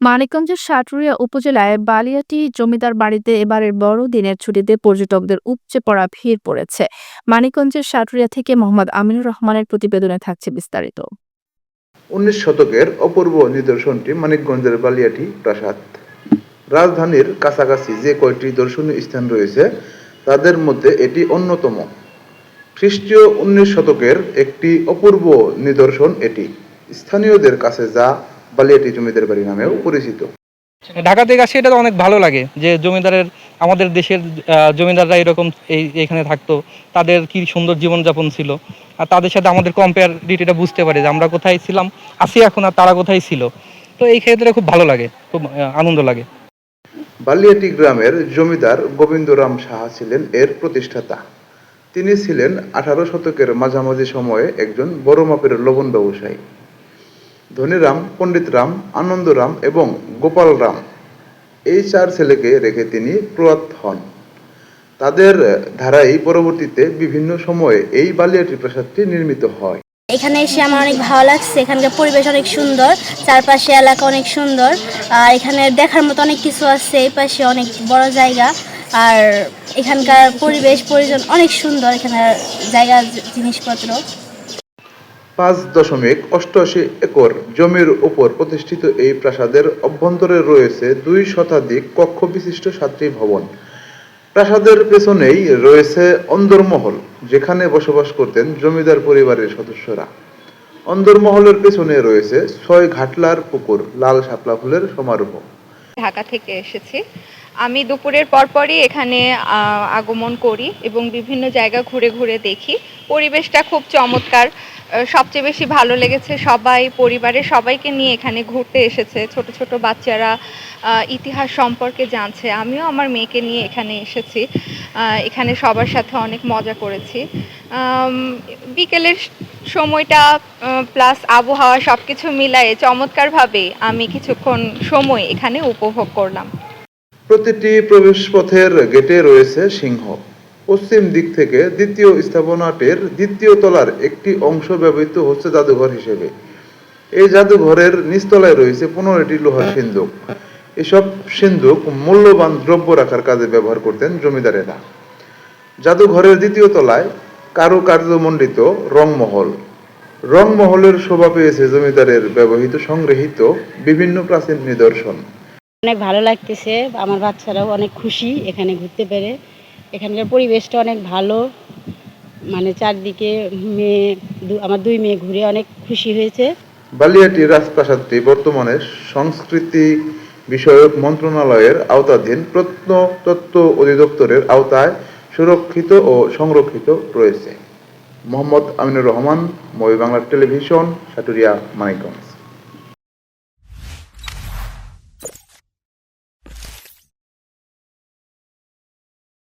মানিকগঞ্জের সাটুরিয়া উপজেলায় বালিয়াটি জমিদার বাড়িতে এবারের বড়দিনের ছুটিতে পর্যটকদের উপচে পড়া ভিড় পড়েছে। মানিকগঞ্জের সাটুরিয়া থেকে মোহাম্মদ আমিনুর রহমানের প্রতিবেদনে থাকছে বিস্তারিত। উনিশ শতকের অপূর্ব নিদর্শনটি মানিকগঞ্জের বালিয়াটি প্রাসাদ। রাজধানীর কাছাকাছি যে কয়টি দর্শনীয় স্থান রয়েছে, তাদের মধ্যে এটি অন্যতম। খ্রিস্টীয় উনিশ শতকের একটি অপূর্ব নিদর্শন এটি। স্থানীয়দের কাছে যা বালিয়াটি জমিদার বাড়ি নামেও পরিচিত। ঢাকা থেকে আসি এটা তো অনেক ভালো লাগে যে জমিদারের আমাদের দেশের জমিদাররা এরকম এই এখানে থাকতো তাদের কি সুন্দর জীবনযাপন ছিল আর তাদের সাথে আমাদের কম্পেয়ারিটিটা বুঝতে পারি যে আমরা কোথায় ছিলাম আসি এখন আর তারা কোথায় ছিল। তো এই ক্ষেত্রে খুব ভালো লাগে খুব আনন্দ লাগে। বালিয়াটি গ্রামের জমিদার গোবিন্দরাম সাহা ছিলেন এর প্রতিষ্ঠাতা। তিনি ছিলেন আঠারো শতকের মাঝামাঝি সময়ে একজন বড় মাপের লবণ ব্যবসায়ী। ধনীরাম, পণ্ডিতরাম, আনন্দরাম এবং গোপালরাম। এই চার ছেলেকে রেখে তিনি প্রয়াত হন। তাদের ধারাই পরবর্তীতে বিভিন্ন সময়ে এই বালিয়াটি প্রাসাদটি নির্মিত হয়। এখানে এসে আমার অনেক ভালো লাগছে। এখানকার পরিবেশ অনেক সুন্দর, চারপাশে এলাকা অনেক সুন্দর। আর এখানে দেখার মতো অনেক কিছু আছে, এই পাশে অনেক বড় জায়গা। আর এখানকার পরিবেশ, পরিজন অনেক সুন্দর এখানের জায়গা জিনিসপত্র। পাঁচ দশমিক অষ্টআশি একর জমির উপর প্রতিষ্ঠিত এই প্রাসাদের অভ্যন্তরে রয়েছে দুই শতাধিক কক্ষ বিশিষ্ট সাতটি ভবন। প্রাসাদের পেছনেই রয়েছে অন্দরমহল, যেখানে বসবাস করতেন জমিদার পরিবারের সদস্যরা। অন্দরমহলের পেছনে রয়েছে ছয় ঘাটলার পুকুর, লাল শাপলা ফুলের সমারোহ। ঢাকা থেকে এসেছি। আমি দুপুরের পরপরই এখানে আগমন করি এবং বিভিন্ন জায়গা ঘুরে ঘুরে দেখি। পরিবেশটা খুব চমৎকার। সবচেয়ে বেশি ভালো লেগেছে সবাই, পরিবারের সবাইকে নিয়ে এখানে ঘুরতে এসেছে। ছোট ছোট বাচ্চারা ইতিহাস সম্পর্কে জানছে। আমিও আমার মেয়েকে নিয়ে এখানে এসেছি। এখানে সবার সাথে অনেক মজা করেছি। বিকেলের সময়টা প্লাস আবহাওয়া সব কিছু মিলায়ে চমৎকারভাবে আমি কিছুক্ষণ সময় এখানে উপভোগ করলাম। প্রতিটি প্রবেশপথের গেটে রয়েছে সিংহ। পশ্চিম দিক থেকে দ্বিতীয় স্থাপনাটির দ্বিতীয় তলার একটি অংশ ব্যবহৃত হচ্ছে জাদুঘর হিসেবে। এই জাদুঘরের নিচতলায় রয়েছে পনেরোটি লোহার সিন্ধুক এসব সিন্ধুক মূল্যবান দ্রব্য রাখার কাজে ব্যবহার করতেন জমিদারেরা। জাদুঘরের দ্বিতীয় তলায় কারুকার্যমণ্ডিত রংমহল। রংমহলের শোভা পেয়েছে জমিদারের ব্যবহৃত সংগৃহীত বিভিন্ন প্রাচীন নিদর্শন। অনেক ভালো লাগতেছে। আমার বাচ্চারাও অনেক খুশি এখানে ঘুরতে পেরে। এখানকার পরিবেশটা অনেক ভালো। মানে চারদিকে মেয়ে আমার দুই মেয়ে ঘুরে অনেক খুশি হয়েছে। বালিয়াটি রাজপ্রাসাদটি বর্তমানে সংস্কৃতি বিষয়ক মন্ত্রণালয়ের আওতাধীন প্রত্নতত্ত্ব অধিদপ্তরের আওতায় সুরক্ষিত ও সংরক্ষিত রয়েছে। মোহাম্মদ আমিনুর রহমান মবি বাংলা টেলিভিশন, সাটুরিয়া, মানিকগঞ্জ।